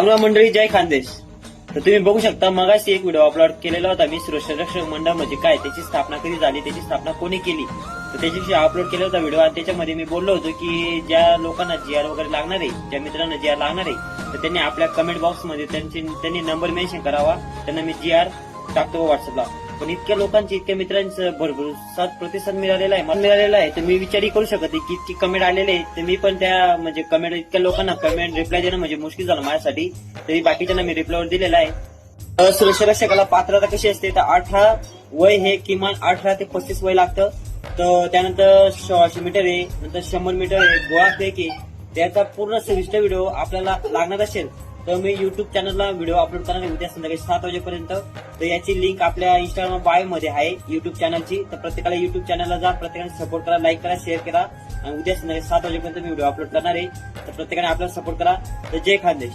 चांगला मंडळी जय खानदेश. तर तुम्ही बघू शकता मगाशी एक व्हिडिओ अपलोड केलेला होता. मी सुरक्षारक्षक मंडळ म्हणजे काय त्याची स्थापना कधी झाली त्याची स्थापना कोणी केली? तर त्याच्याविषयी अपलोड केला होता व्हिडिओ आणि त्याच्यामध्ये मी बोललो होतो की ज्या लोकांना जी आर वगैरे लागणार आहे ज्या मित्रांना जी आर लागणार आहे तर त्यांनी आपल्या कमेंट बॉक्समध्ये त्यांची त्यांनी नंबर मेन्शन करावा. त्यांना मी जी आर टाकतो व्हॉट्सअपला पण इतक्या लोकांचे इतक्या मित्रांचं भरपूर सात प्रतिसाद मिळालेला आहे. मला मिळालेला आहे तर मी विचारही करू शकत की इतकी कमेंट आलेले तर मी पण त्या म्हणजे कमेंट इतक्या लोकांना कमेंट रिप्लाय देणं म्हणजे मुश्किल झालं माझ्यासाठी. तरी बाकीच्यांना मी रिप्लायवर दिलेला आहे. अ, सुरक्षा रक्षकाला पात्रता कशी असते? तर अठरा वय हे किमान अठरा ते पस्तीस वय लागतं. तर त्यानंतर सोळाशे मीटर आहे नंतर शंभर मीटर आहे गोळा फेक आहे त्याचा पूर्ण सविस्तर व्हिडिओ आपल्याला लागणार असेल. तर मी युट्यूब चॅनलला व्हिडिओ अपलोड करणार आहे. उद्या संध्याकाळी सात वाजेपर्यंत. तर याची लिंक आपल्या इंस्टाग्राम बायो मध्ये आहे युट्यूब चॅनलची तर प्रत्येकाला युट्यूब चॅनलला जा. प्रत्येकाने सपोर्ट करा लाईक करा शेअर करा. आणि उद्या संध्याकाळी सात वाजेपर्यंत मी व्हिडिओ अपलोड करणार आहे. तर प्रत्येकाने आपल्याला सपोर्ट करा. तर जय खानदेश.